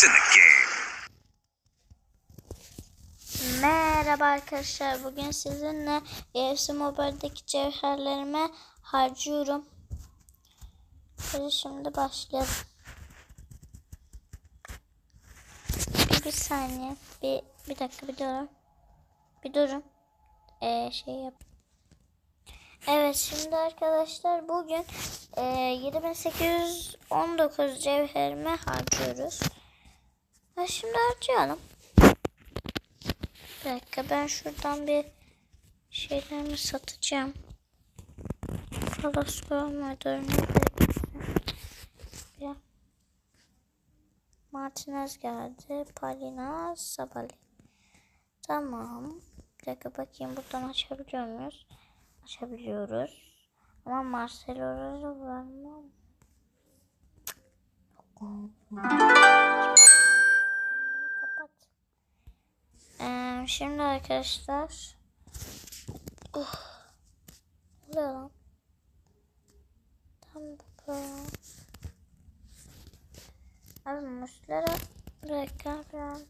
What's in the game? Merhaba arkadaşlar. Bugün sizinle EFC Mobile'deki cevherlerimi harcıyorum. Hadi şimdi başlayalım. Bir saniye. Bir, bir dakika bir durun. Bir durun. Ee, şey yap. Evet şimdi arkadaşlar bugün e, 7819 cevherimi harcıyoruz. Ha, şimdi harcayalım. Bir dakika ben şuradan bir şeylerimi satacağım. Müdür Bir Martinez geldi. Palina Sabali. Tamam. Bir dakika bakayım buradan açabiliyor muyuz? Açabiliyoruz. Ama Marcelo Rose var mı? Kapat. Ee, şimdi arkadaşlar oluyor lan? Tam böyle. Abi muslera bir dakika ben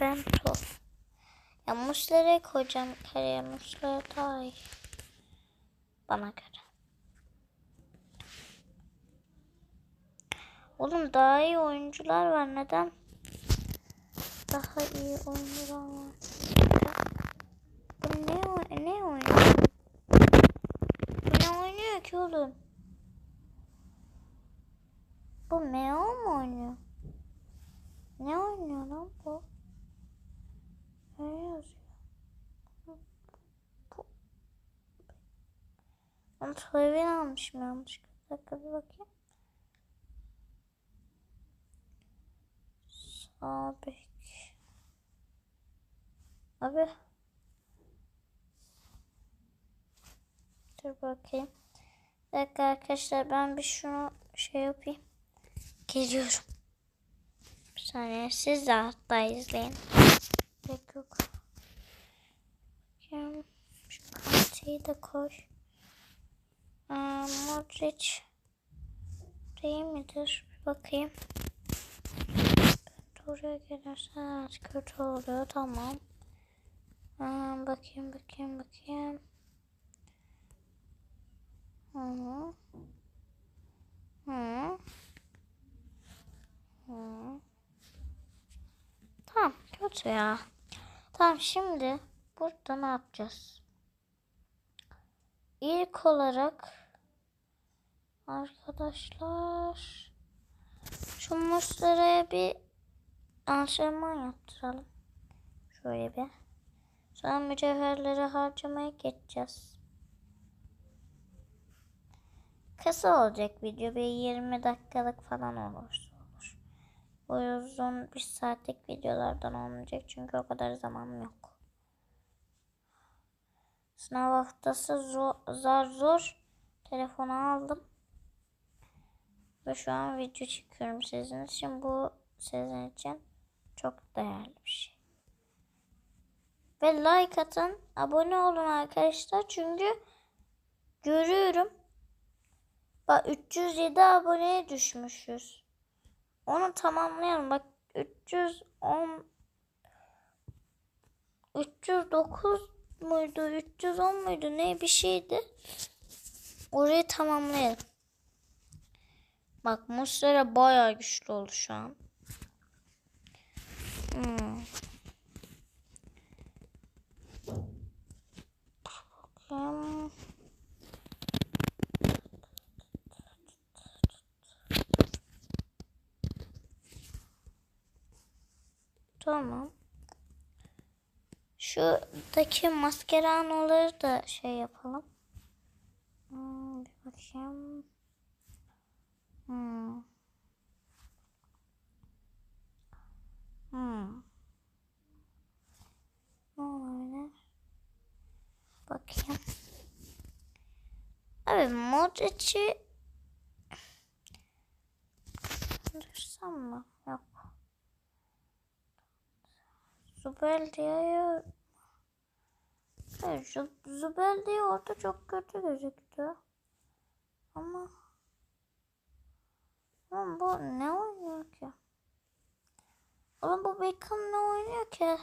ben to. Ya muslera'yı koyacağım kareye muslera daha iyi. Bana göre. Oğlum daha iyi oyuncular var. Neden? Daha iyi oyuncular var. Bu ne, ne oynuyor? Ne oynuyor ki oğlum? Bu Meo mu oynuyor? Ne oynuyor lan bu? Ne yazıyor? Onu Toyvin almışım yanlış. Bir dakika bir bakayım. Sabek. Abi. Dur bakayım. Bir arkadaşlar ben bir şunu şey yapayım. Geliyorum. Bir saniye siz de hatta izleyin. Yok yok. Bakayım. Şu kartıyı da koy. Aa, Modric değil midir? Bir bakayım. Oraya gelirse evet kötü oluyor tamam. Aa, bakayım bakayım bakayım. -hı. Hı. Hı. Tamam kötü ya. Tamam şimdi burada ne yapacağız? İlk olarak arkadaşlar şu muslaraya bir antrenman yaptıralım. Şöyle bir. Sonra mücevherleri harcamaya geçeceğiz. Kısa olacak video. Bir 20 dakikalık falan olursa olur. O uzun bir saatlik videolardan olmayacak. Çünkü o kadar zamanım yok. Sınav haftası zor, zar zor telefonu aldım. Ve şu an video çekiyorum sizin için. Bu sizin için çok değerli bir şey. Ve like atın, abone olun arkadaşlar. Çünkü görüyorum. Bak 307 aboneye düşmüşüz. Onu tamamlayalım. Bak 310 309 muydu? 310 muydu? Ne bir şeydi. Orayı tamamlayalım. Bak Muslera bayağı güçlü oldu şu an. Hmm. Bakayım. Tamam. Şuradaki maskeranoları da şey yapalım. Hmm, bir bakayım. Hmm. Hmm. Ne olabilir? Bakayım. Modric'i Dursam mı? Yok. Zubel diye Hayır, Zubel diye orada çok kötü gözüktü. Ama bu ne oynuyor ki? Oğlum bu Beckham ne oynuyor ki?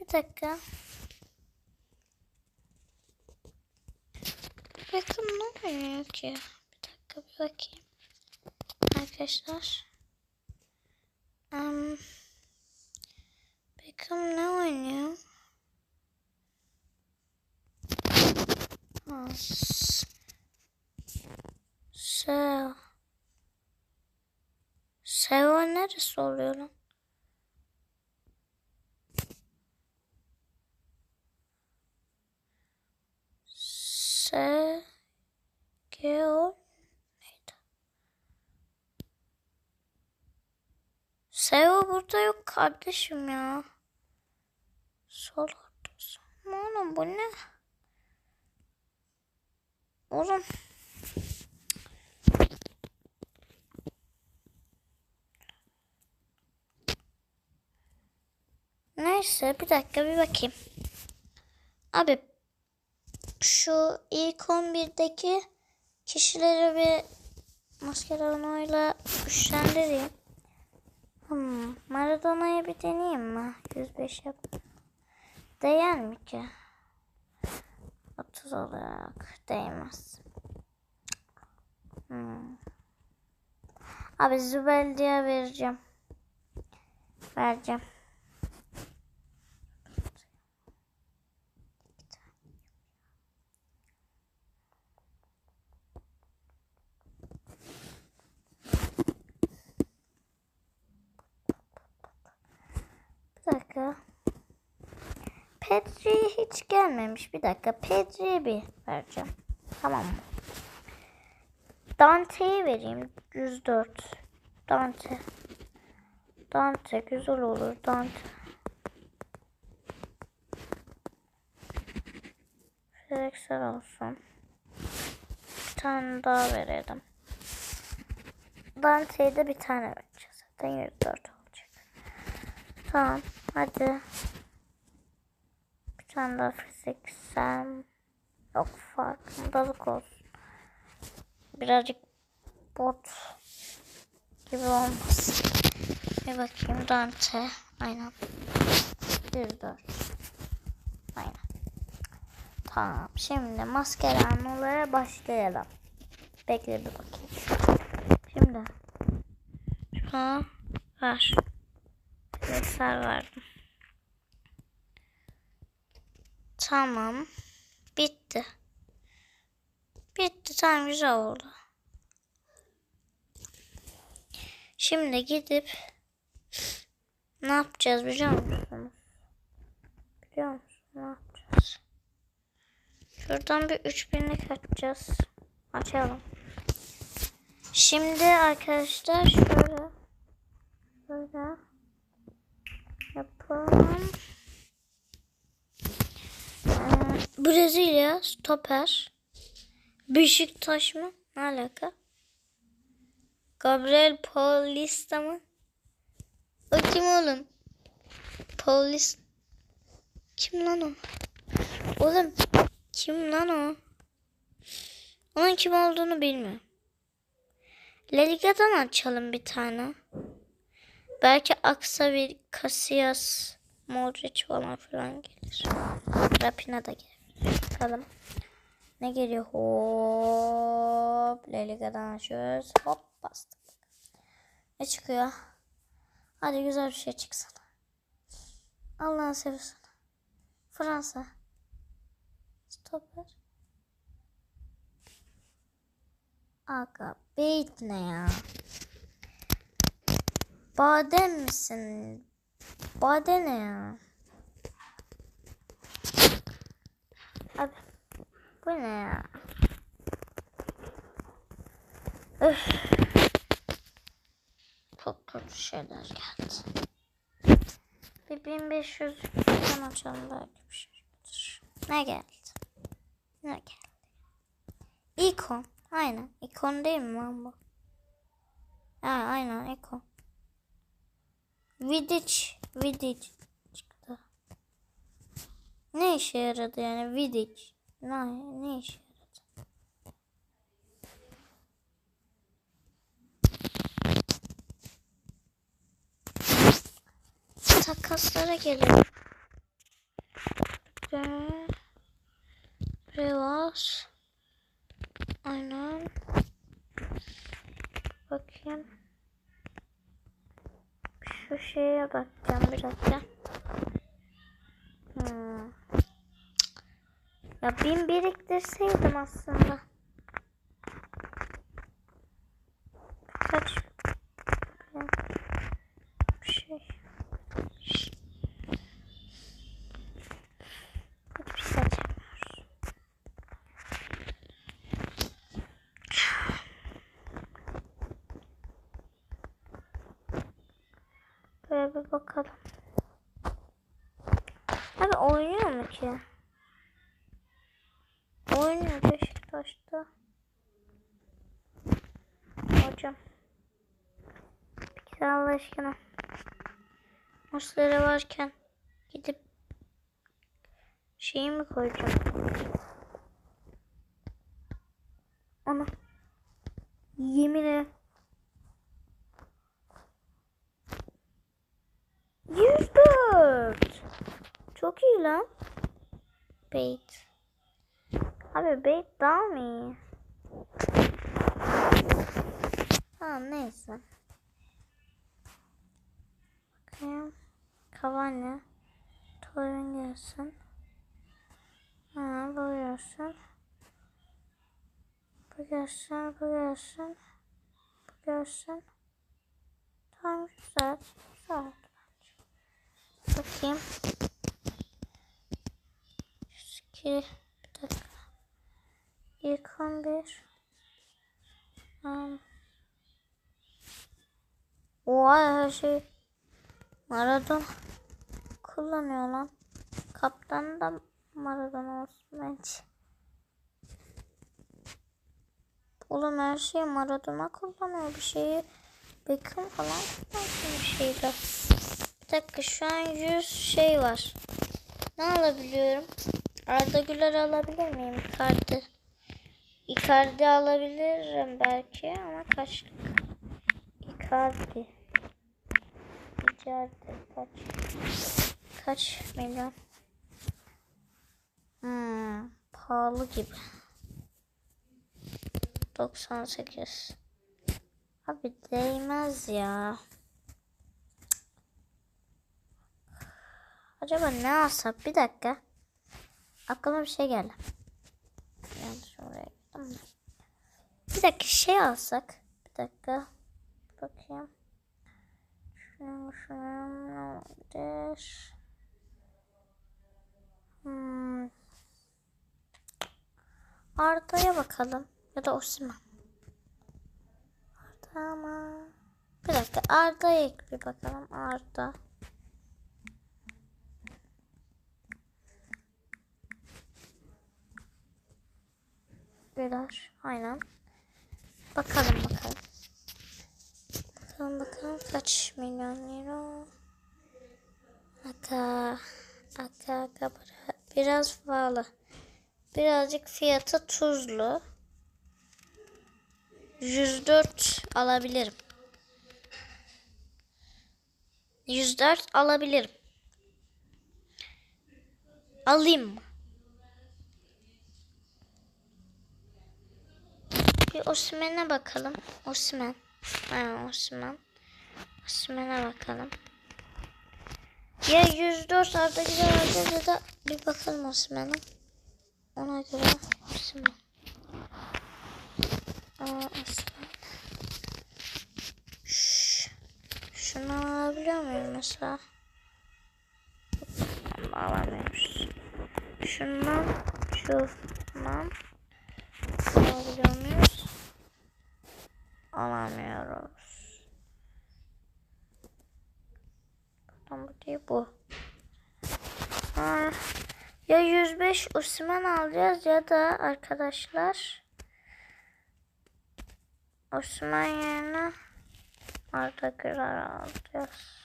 Bir dakika. Beckham ne oynuyor ki? Bir dakika bir bakayım. Arkadaşlar. Um, Beckham ne oynuyor? Ha, s- Seo. Seo neresi oluyor Seo burada yok kardeşim ya. Sol ortası. Oğlum bu ne? Oğlum. Neyse bir dakika bir bakayım. Abi şu ilk 11'deki kişileri bir Mascherano'yla güçlendireyim. Hmm, Maradona'yı bir deneyeyim mi? 105 yap. Değer mi ki? 30 olarak değmez. Hmm. Abi Zübeldi'ye vereceğim. Vereceğim. Bir dakika. Pedri'ye hiç gelmemiş. Bir dakika. Pedri'ye bir vereceğim. Tamam mı? Dante'yi vereyim. 104. Dante. Dante güzel olur. Dante. Felixer olsun. Bir tane daha verelim. Dante'ye de bir tane vereceğiz. Zaten 104 olacak. Tamam. Hadi. Tane daha fiziksel. Yok farkındalık olsun. Birazcık bot gibi olmasın. Bir bakayım Dante. Aynen. 104. Aynen. Tamam. Şimdi maskeranmalara başlayalım. Bekle bir bakayım. Şimdi. Şuna ver. Göster verdim. Tamam. Bitti. Bitti. Tamam güzel oldu. Şimdi gidip ne yapacağız biliyor musunuz? Biliyor musun ne yapacağız? Şuradan bir 3000'lik açacağız. Açalım. Şimdi arkadaşlar şöyle böyle yapalım. Ee, Brezilya stoper. Beşiktaş mı? Ne alaka? Gabriel Paulista mı? O kim oğlum? Paulista. Kim lan o? Oğlum kim lan o? Onun kim olduğunu bilmiyorum. La Liga'dan açalım bir tane. Belki Aksavi, Casillas, Modric falan filan gelir. Rapina da gelir. Bakalım. Ne geliyor? Hop. La Liga'dan açıyoruz. Hop bastık. Ne çıkıyor? Hadi güzel bir şey çıksana. Allah'ını seversen. Fransa. Stopper. Aga beyt ne ya? Badem misin? Bade ne ya? Abi bu ne ya? Öf. Çok kötü şeyler geldi. Bir 1500 falan açalım belki bir şey gelir. Ne geldi? Ne geldi? İkon. Aynen. İkon değil mi lan bu? Ha, aynen ikon. Vidic. Vidic. Ne işe yaradı yani Vidic? Ne, ne işe yaradı? Takaslara gelelim. Ve Rivas Aynen Bakayım Şu şeye bakacağım bir Ya bin biriktirseydim aslında. Kaç bir şey. Hiçbir şey açamıyoruz. Böyle bir bakalım. Abi oynuyor mu ki? Oynuyor Beşiktaş'ta. Hocam. Kere Allah aşkına. Maçları varken gidip şeyi mi koyacağım? Ana. Yemin ederim. 104. Çok iyi lan. Bait. Daha mı iyi? Tamam neyse. Bakayım. Cavani. Torun gelsin. Ha, bu gelsin. Bu gelsin, bu gelsin. Bu gelsin. Tamam güzel. Güzel. Bakayım. 102. İlk 11. Um. Oha her şey. Maradona kullanıyor lan. Kaptan da Maradona olsun bence. Oğlum her şeyi Maradona kullanıyor bir şeyi. Beckham falan kullanıyor bir şeyde. Bir dakika şu an 100 şey var. Ne alabiliyorum? Arda Güler alabilir miyim? Icardi. Icardi alabilirim belki ama kaçlık? Icardi. Icardi kaç? Kaç milyon? Hmm, pahalı gibi. 98. Abi değmez ya. Acaba ne alsak? Bir dakika. Aklıma bir şey geldi. Bir dakika şey alsak. Bir dakika. Bakayım. Şunu şunu ne olabilir? Hmm. Arda'ya bakalım. Ya da Osman. Arda mı? Bir dakika Arda'ya bir bakalım. Arda. Biraz. Aynen. Bakalım bakalım. Bakalım bakalım kaç milyon euro. Aka. Aka aka biraz pahalı. Birazcık fiyatı tuzlu. 104 alabilirim. 104 alabilirim. Alayım mı? Bir Osman'a bakalım. Osman. Ha Osman. Osman'a bakalım. Ya 104 Arda Güler Arda da bir bakalım Osman'a. Ona göre Osman. Aa, Osman. Şş, Şunu alabiliyor muyum mesela? Alamıyoruz. Şundan, şundan alabiliyor muyuz? Alamıyoruz. Tamam bu. Aa, ya 105 Osman alacağız ya da arkadaşlar Osman yerine Arda Güler alacağız.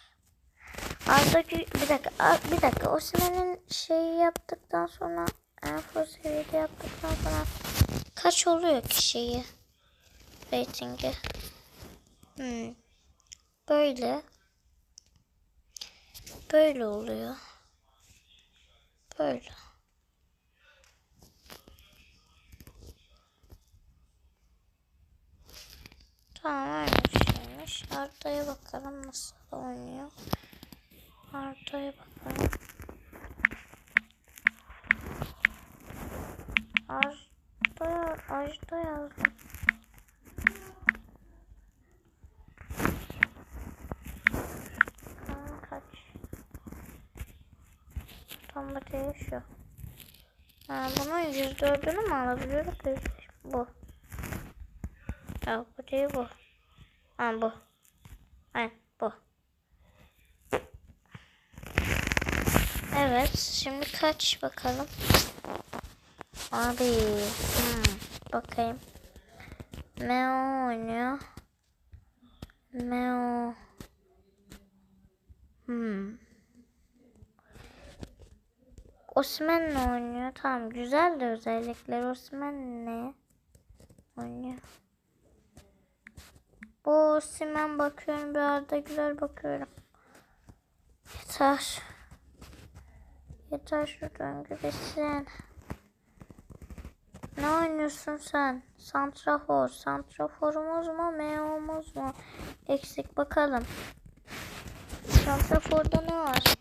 Arda Gü- bir dakika bir dakika Osman'ın şeyi yaptıktan sonra Enfo seviyede yaptıktan sonra kaç oluyor ki şeyi ratingi? Hmm. Böyle böyle oluyor. Böyle. Tamam öyle şeymiş. Arda'ya bakalım nasıl oynuyor. Arda'ya bakalım. Arda, Arda yazdım. Bakalım kaç. Değil şu. Ha, bunun yüz dördünü mü alabiliyoruz? Bu. Ya bu değil bu. Ha bu. Aynen bu. Evet. Şimdi kaç bakalım. Abi. Hmm, bakayım. Meo oynuyor. Meo. Hmm. Osman ne oynuyor? Tamam güzel de özellikler. Osman ne oynuyor? Bu Osman bakıyorum. Bir arada güzel bakıyorum. Yeter. Yeter şu döngü bitsin. Ne oynuyorsun sen? Santrafor. Santraforumuz mu? Meomuz mu? Eksik bakalım. Santrafor'da ne var?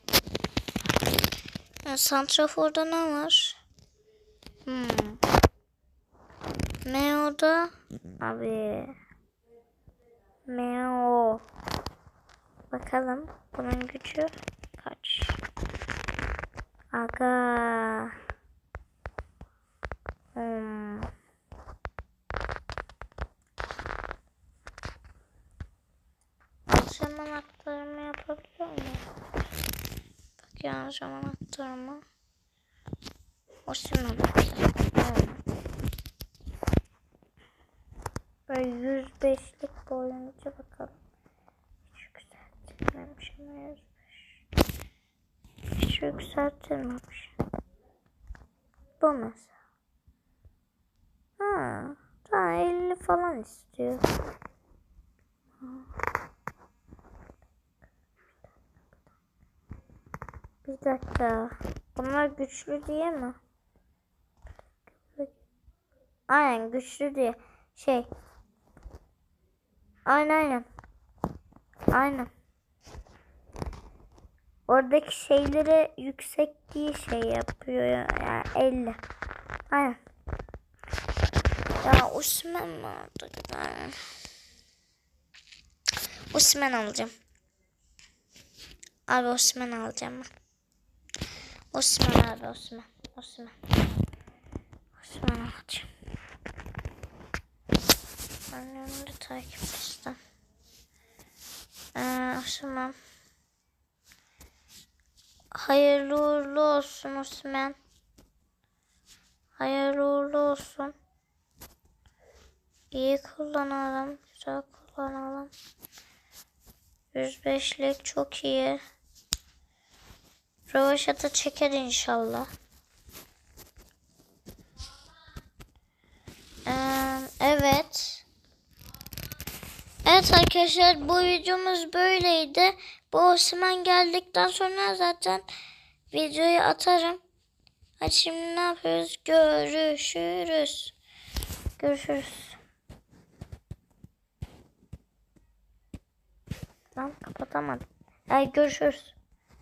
Ya, Santrafor'da ne var? Hmm. Meo'da abi Meo Bakalım bunun gücü kaç? Aga Hmm. Antrenman aktarımı yapabiliyor muyum? Bak ya antrenman O şimdi Böyle 105'lik boyunca bakalım. Hiç yükseltilmemiş ama 105. Hiç yükseltilmemiş. Bu mesela. Ha, daha 50 falan istiyor. Bir dakika. Bunlar güçlü diye mi? Aynen güçlü diye. Şey. Aynen aynen. Aynen. Oradaki şeyleri yüksek diye şey yapıyor ya. Yani 50. Aynen. Ya Osman vardı. Ben. Osman alacağım. Abi Osman alacağım ben. Osman abi Osman. Osman. Osman alacağım. Annemde takip listem. Ee, Osman. Hayırlı uğurlu olsun Osman. Hayırlı uğurlu olsun. İyi kullanalım. Güzel kullanalım. 105'lik çok iyi. Rövaşata çeker inşallah. Evet. Evet arkadaşlar bu videomuz böyleydi. Bu Osman geldikten sonra zaten videoyu atarım. Hadi şimdi ne yapıyoruz? Görüşürüz. Görüşürüz. Lan kapatamadım. Ay görüşürüz.